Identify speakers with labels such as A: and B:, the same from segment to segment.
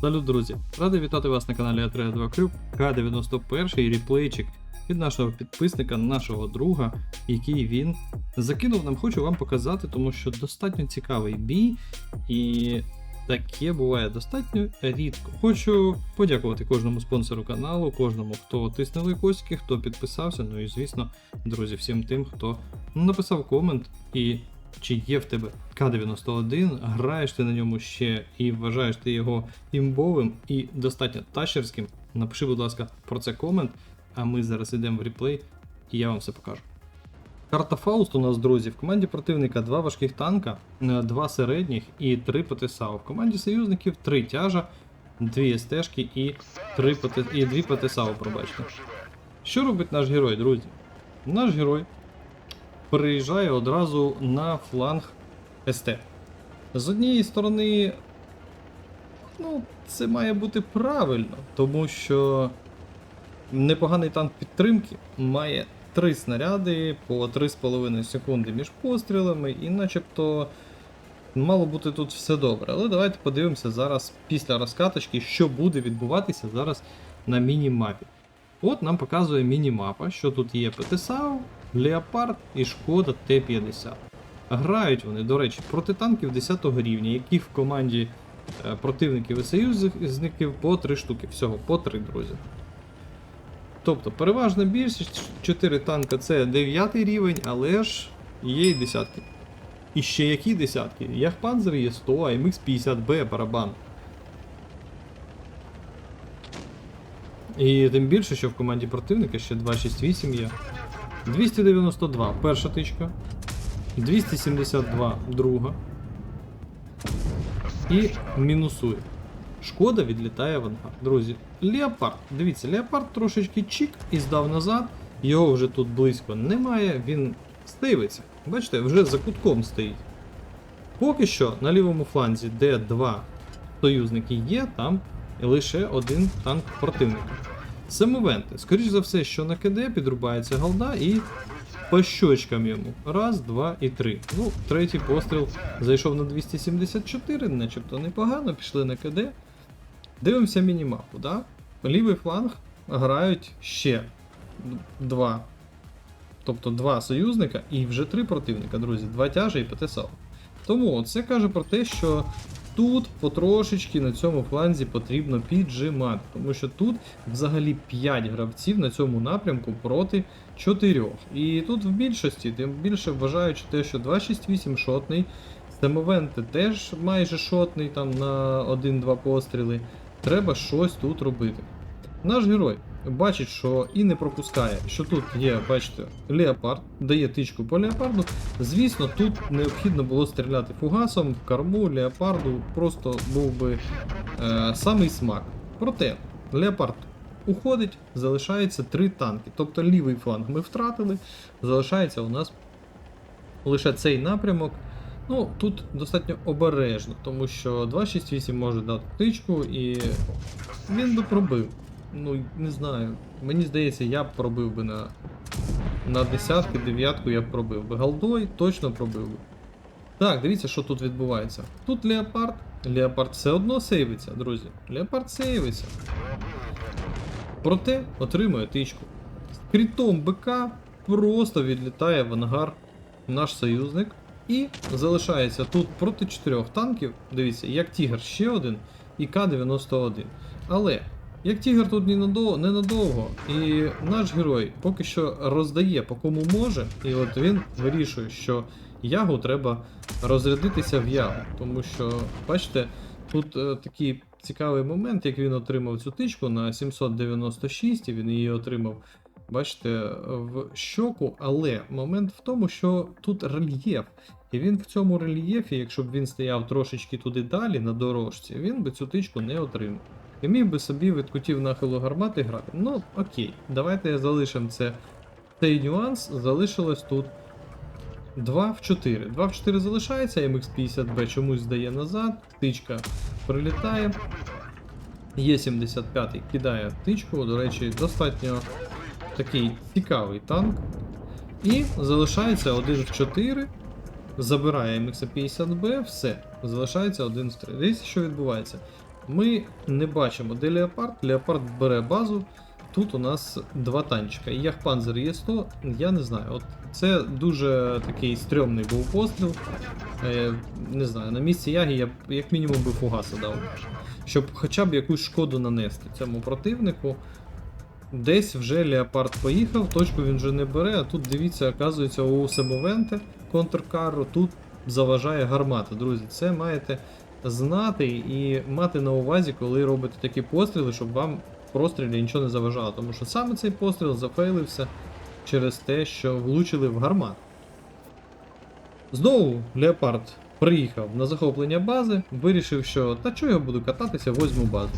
A: Салют, друзі! Радий вітати вас на каналі a 2 Крюк К91 реплейчик від нашого підписника, нашого друга, який він закинув нам, хочу вам показати, тому що достатньо цікавий бій, і таке буває достатньо рідко. Хочу подякувати кожному спонсору каналу, кожному, хто тисне лайкосики, хто підписався. Ну і звісно, друзі, всім тим, хто написав комент і чи є в тебе К-91, граєш ти на ньому ще і вважаєш ти його імбовим і достатньо тащерським. Напиши, будь ласка, про це комент, а ми зараз йдемо в реплей і я вам все покажу. Карта Фауст у нас, друзі, в команді противника два важких танка, е, два середніх і три ПТСАУ. В команді союзників три тяжа, дві СТшки і, три ПТ... і дві ПТСАУ, пробачте. Що робить наш герой, друзі? Наш герой переїжджає одразу на фланг СТ. З однієї сторони, ну, це має бути правильно, тому що непоганий танк підтримки має 3 снаряди по 3,5 секунди між пострілами, і начебто мало бути тут все добре. Але давайте подивимося зараз після розкаточки, що буде відбуватися зараз на міні-мапі. От нам показує міні-мапа, що тут є ПТСАУ, Леопард і Шкода Т-50. Грають вони, до речі, проти танків 10 рівня, яких в команді е, противників і союзників по 3 штуки. Всього по 3, друзі. Тобто, переважна більшість 4 танка це 9 рівень, але ж є і десятки. І ще які десятки? Яхпанзер є 100, а MX-50B барабан. І тим більше, що в команді противника ще 268 є. 292 перша тичка. 272 друга. І мінусує. Шкода відлітає в ангар. Друзі, Леопард. Дивіться, Леопард трошечки чік і здав назад. Його вже тут близько немає, він стивиться. Бачите, вже за кутком стоїть. Поки що на лівому фланзі, де два союзники є, там лише один танк противника. Самовенти. Скоріш за все, що на КД підрубається голда і по щочкам йому. Раз, два і три. Ну, третій постріл зайшов на 274, начебто непогано, пішли на КД. Дивимося мінімапу, да? Лівий фланг грають ще два. Тобто два союзника і вже три противника, друзі, два тяжа і ПТСАУ. Тому це каже про те, що тут потрошечки на цьому фланзі потрібно піджимати, тому що тут взагалі 5 гравців на цьому напрямку проти 4. І тут в більшості, тим більше вважаючи те, що 268 шотний, Семовенти теж майже шотний там на 1-2 постріли. Треба щось тут робити. Наш герой бачить, що і не пропускає, що тут є, бачите, леопард, дає тичку по леопарду. Звісно, тут необхідно було стріляти фугасом, в корму леопарду просто був би е, самий смак. Проте, леопард уходить, залишається три танки. Тобто лівий фланг ми втратили, залишається у нас лише цей напрямок. Ну, тут достатньо обережно, тому що 268 може дати тичку і він би пробив. Ну, не знаю. Мені здається, я б пробив би на на десятки, дев'ятку я б пробив би. Голдой точно пробив би. Так, дивіться, що тут відбувається. Тут Леопард. Леопард все одно сейвиться, друзі. Леопард сейвиться. Проте отримує тичку. З крітом БК просто відлітає в ангар наш союзник. І залишається тут проти чотирьох танків. Дивіться, як Тігр ще один і К-91. Але як Тігр тут ненадовго, і наш герой поки що роздає по кому може, і от він вирішує, що ягу треба розрядитися в ягу. Тому що, бачите, тут е, такий цікавий момент, як він отримав цю тичку на 796, і він її отримав. Бачите, в щоку, але момент в тому, що тут рельєф. І він в цьому рельєфі, якщо б він стояв трошечки туди далі на дорожці, він би цю тичку не отримав. І міг би собі від кутів нахилу гармати грати. Ну, окей, давайте залишимо це. Цей нюанс залишилось тут 2 в 4. 2 в 4 залишається, MX50B чомусь здає назад, тичка прилітає. Є75 кидає тичку, до речі, достатньо такий цікавий танк. І залишається 1 в 4. Забирає MX50B, все. Залишається 1 в 3. Дивіться, що відбувається. Ми не бачимо, де Леопард. Леопард бере базу. Тут у нас два танчика. І Яхпанзер є 100, я не знаю. От це дуже такий стрьомний був постріл. Е, не знаю, на місці Яги я як мінімум би фугаса дав. Щоб хоча б якусь шкоду нанести цьому противнику. Десь вже Леопард поїхав, точку він вже не бере, а тут дивіться, оказується, у Семовенте контркару тут заважає гармата. Друзі, це маєте знати і мати на увазі, коли робите такі постріли, щоб вам прострілі нічого не заважало. Тому що саме цей постріл зафейлився через те, що влучили в гармат. Знову Леопард приїхав на захоплення бази, вирішив, що та чого я буду кататися, возьму базу.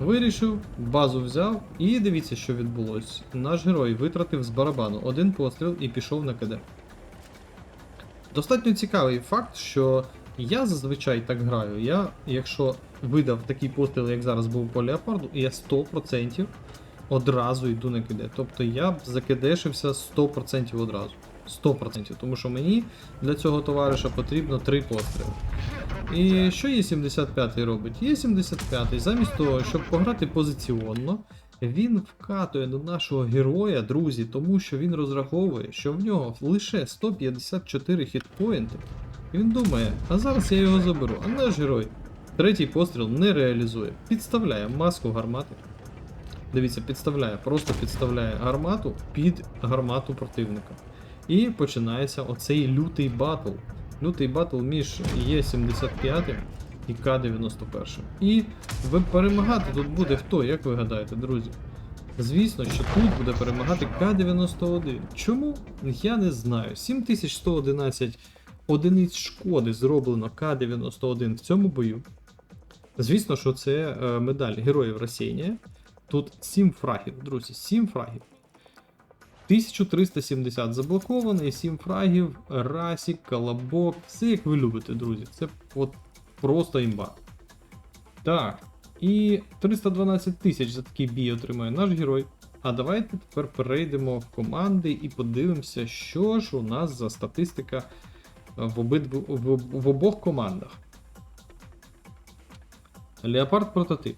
A: Вирішив, базу взяв, і дивіться, що відбулось. Наш герой витратив з барабану один постріл і пішов на КД. Достатньо цікавий факт, що я зазвичай так граю. Я, якщо видав такий постріл, як зараз був по Леопарду, я 100% одразу йду на КД. Тобто я б закидешився 100% одразу. 100%, тому що мені для цього товариша потрібно 3 постріли. І що є 75-й робить? Є 75-й, замість того, щоб пограти позиціонно, він вкатує до нашого героя, друзі, тому що він розраховує, що в нього лише 154 хітпоінти. І він думає, а зараз я його заберу. А наш герой третій постріл не реалізує. Підставляє маску гармати. Дивіться, підставляє, просто підставляє гармату під гармату противника. І починається оцей лютий батл. Лютий батл між Є75 і К-91. І перемагати тут буде хто, як ви гадаєте, друзі? Звісно, що тут буде перемагати К-91. Чому? Я не знаю. 7111 одиниць шкоди зроблено К-91 в цьому бою. Звісно, що це е, медаль Героїв Росіння. Тут 7 фрагів, друзі, 7 фрагів. 1370 заблокований, 7 фрагів, расік, колобок, все як ви любите, друзі. Це от просто імба. Так. І 312 тисяч за такий бій отримає наш герой. А давайте тепер перейдемо в команди і подивимося, що ж у нас за статистика в, обидв... в, в обох командах. Леопард прототип.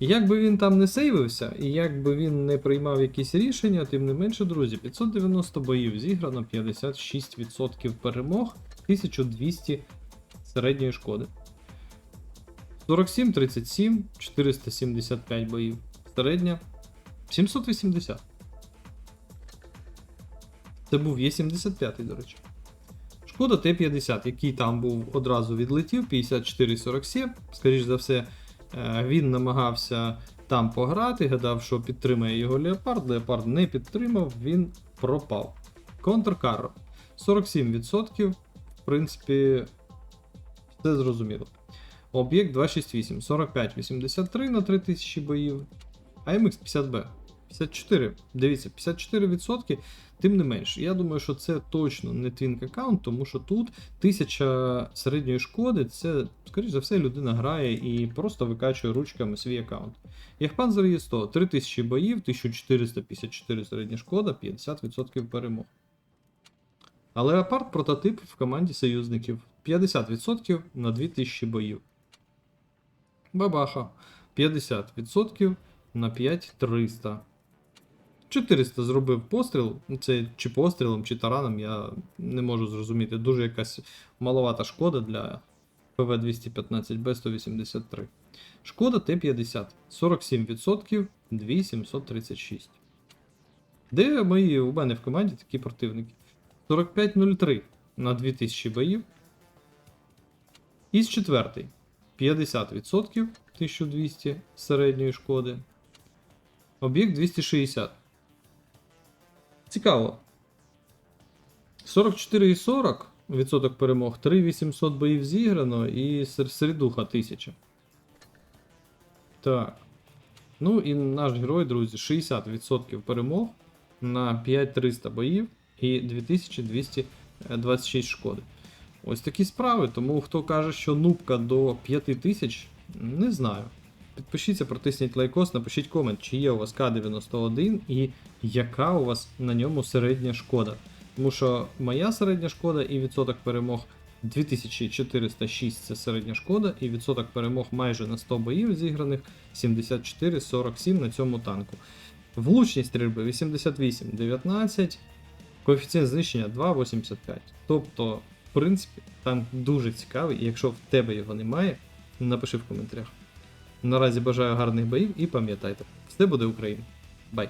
A: Як би він там не сейвився, і як би він не приймав якісь рішення, тим не менше, друзі, 590 боїв зіграно, 56% перемог, 1200 середньої шкоди. 47, 37, 475 боїв. Середня 780. Це був Є75, до речі. Шкода Т-50, який там був одразу відлетів, 54-47. Скоріш за все, е, він намагався там пограти, гадав, що підтримає його Леопард. Леопард не підтримав, він пропав. Контркарро 47%. В принципі, все зрозуміло. Об'єкт 268, 45-83 на 3000 боїв. AMX 50B. 54. Дивіться, 54%, тим не менш. Я думаю, що це точно не твінк аккаунт, тому що тут 1000 середньої шкоди, це, скоріш за все, людина грає і просто викачує ручками свій аккаунт. Яхпанзер є 100, 3000 боїв, 1454 середня шкода, 50% перемог. Але прототип в команді союзників 50% на 2000 боїв. Бабаха 50% на 5300. 400 зробив постріл. Це чи пострілом, чи тараном, я не можу зрозуміти. Дуже якась маловата шкода для ПВ-215 Б183. Шкода Т-50 47%, 2736. Де мої у мене в команді такі противники? 4503 на 2000 боїв. Із четвертий 50%, 1200 середньої шкоди. Об'єкт 260. Цікаво. 44,40 відсоток перемог, 3800 боїв зіграно і середуха 1000. Так. Ну і наш герой, друзі, 60% перемог на 5300 боїв і 2226 шкоди. Ось такі справи. Тому хто каже, що нубка до 5000, не знаю. Підпишіться, протисніть лайкос, напишіть комент, чи є у вас К91 і яка у вас на ньому середня шкода. Тому що моя середня шкода і відсоток перемог 2406 це середня шкода, і відсоток перемог майже на 100 боїв зіграних 74-47 на цьому танку. Влучність стрільби 88-19, коефіцієнт знищення 2,85. Тобто, в принципі, танк дуже цікавий, і якщо в тебе його немає, напиши в коментарях. Наразі бажаю гарних боїв і пам'ятайте, все буде Україна. Бай!